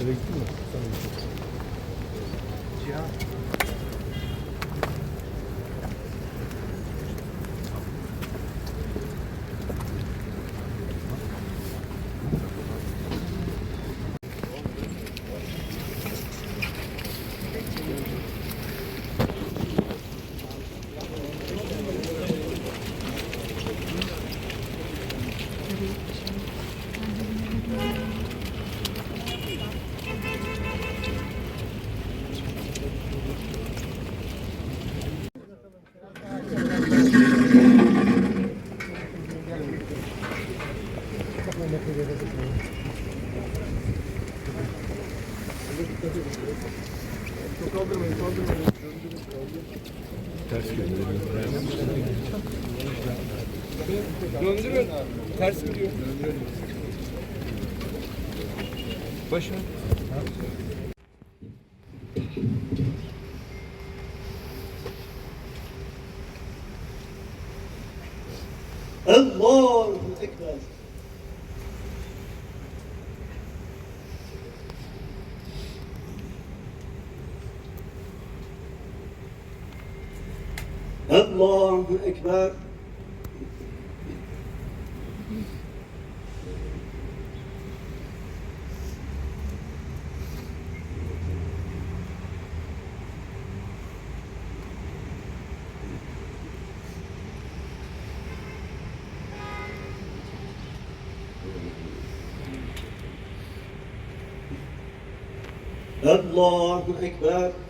Eve gittin mi? Sen kaldırmayın, kaldırmayın. Ters gidiyor. Döndürün. Ters gidiyor. Başına. الله أكبر. الله أكبر.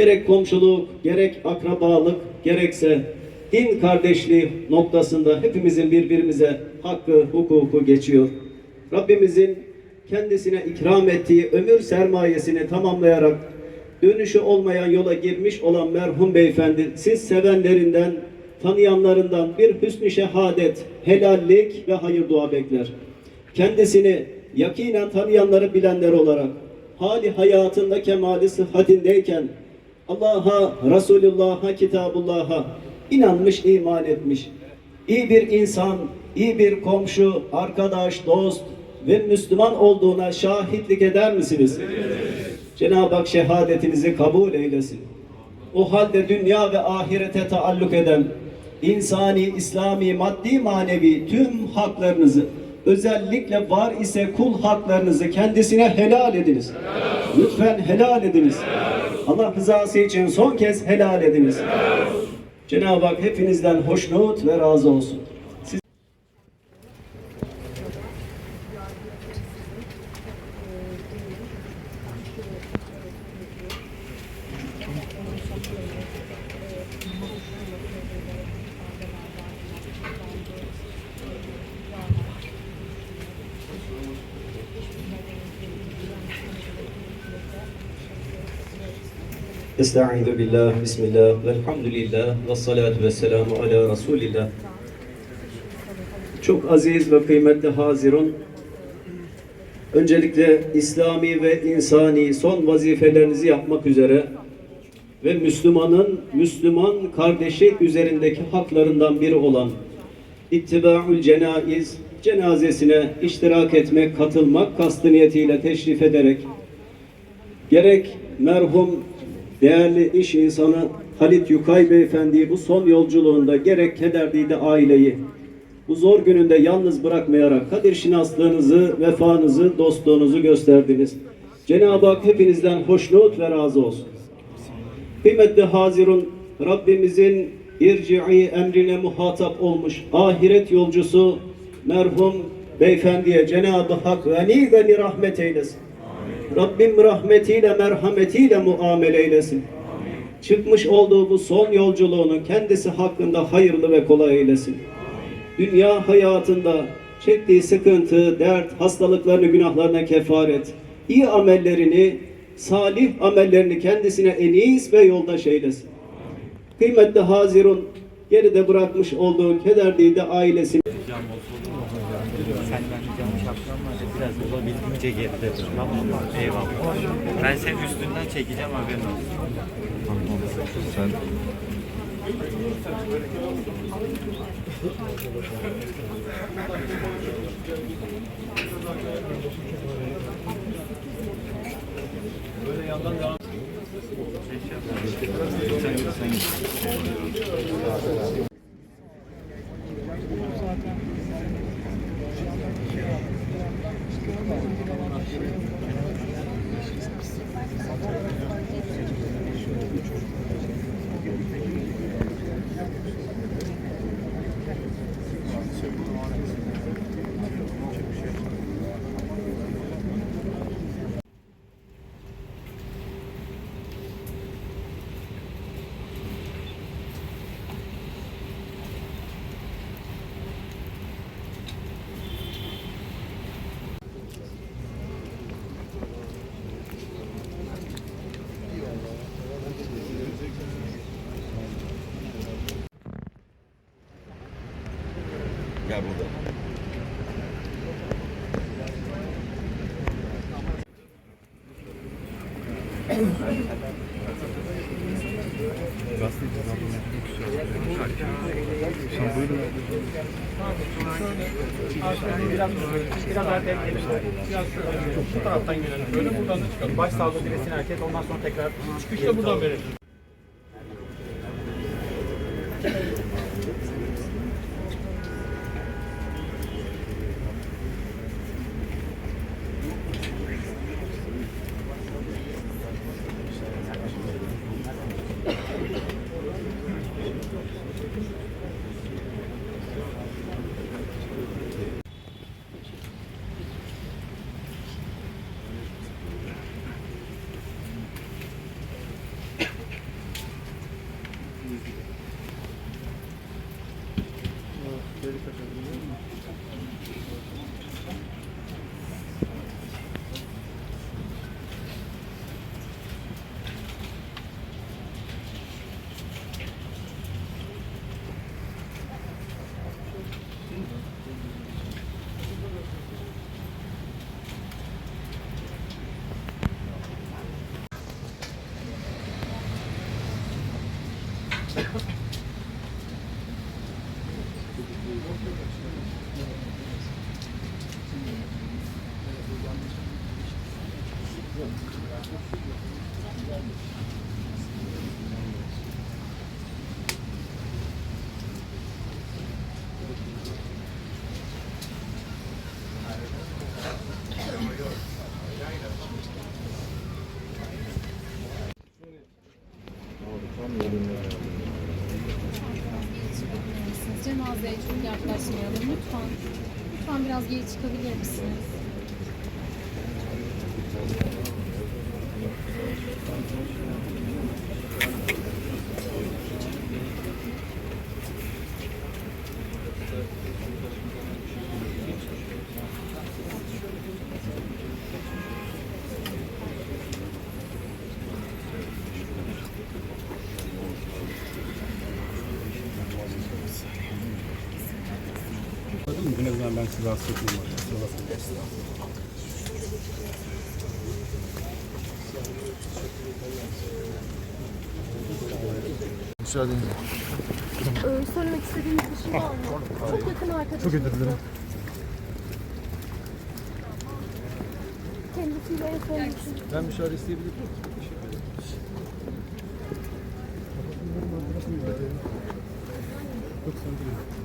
Gerek komşuluk, gerek akrabalık, gerekse din kardeşliği noktasında hepimizin birbirimize hakkı, hukuku geçiyor. Rabbimizin kendisine ikram ettiği ömür sermayesini tamamlayarak dönüşü olmayan yola girmiş olan merhum beyefendi siz sevenlerinden, tanıyanlarından bir hüsnü şehadet, helallik ve hayır dua bekler. Kendisini yakinen tanıyanları bilenler olarak hali hayatında kemali sıhhatindeyken Allah'a, Resulullah'a, Kitabullah'a inanmış, iman etmiş. İyi bir insan, iyi bir komşu, arkadaş, dost ve Müslüman olduğuna şahitlik eder misiniz? Cenab-ı Hak şehadetinizi kabul eylesin. O halde dünya ve ahirete taalluk eden insani, İslami, maddi, manevi tüm haklarınızı özellikle var ise kul haklarınızı kendisine helal ediniz. Lütfen helal ediniz. Allah rızası için son kez helal ediniz. Cenab-ı Hak hepinizden hoşnut ve razı olsun. Siz Estaizu billah, bismillah, velhamdülillah, ve salatu ve selamu ala Resulillah. Çok aziz ve kıymetli Hazirun, öncelikle İslami ve insani son vazifelerinizi yapmak üzere ve Müslümanın Müslüman kardeşi üzerindeki haklarından biri olan ittibaül cenaiz cenazesine iştirak etmek, katılmak kastı niyetiyle teşrif ederek gerek merhum değerli iş insanı Halit Yukay Beyefendi'yi bu son yolculuğunda gerek Kederdide aileyi bu zor gününde yalnız bırakmayarak kadir şinaslığınızı, vefanızı, dostluğunuzu gösterdiniz. Cenab-ı Hak hepinizden hoşnut ve razı olsun. Kıymetli Hazirun, Rabbimizin irci'i emrine muhatap olmuş ahiret yolcusu merhum beyefendiye Cenab-ı Hak gani gani rahmet eylesin. Rabbim rahmetiyle, merhametiyle muamele eylesin. Çıkmış olduğu bu son yolculuğunu kendisi hakkında hayırlı ve kolay eylesin. dünya hayatında çektiği sıkıntı, dert, hastalıklarını, günahlarına kefaret, iyi amellerini, salih amellerini kendisine enis ve yoldaş eylesin. Kıymetli Hazirun geride bırakmış olduğu kederliği de ailesine olabildiğince geride dur. Tamam? Eyvallah. Ben senin üstünden çekeceğim haberin olsun. Sen Gel burada. Bu taraftan gelelim. Böyle buradan da çıkalım. Baş sağda diresin hareket. Ondan sonra tekrar çıkışta buradan verelim. Cenazeye çok yaklaşmayalım lütfen. Lütfen biraz geri çıkabilir misiniz? en etmeyeyim. Kusura bakmayın. Müsaadenizle. Ee, söylemek istediğiniz bir şey var mı? Çok yakın arkadaşım. Çok özür dilerim. Kendisiyle en son Ben müsaade isteyebilir miyim? Sıkıntı değil.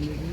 Mm-hmm.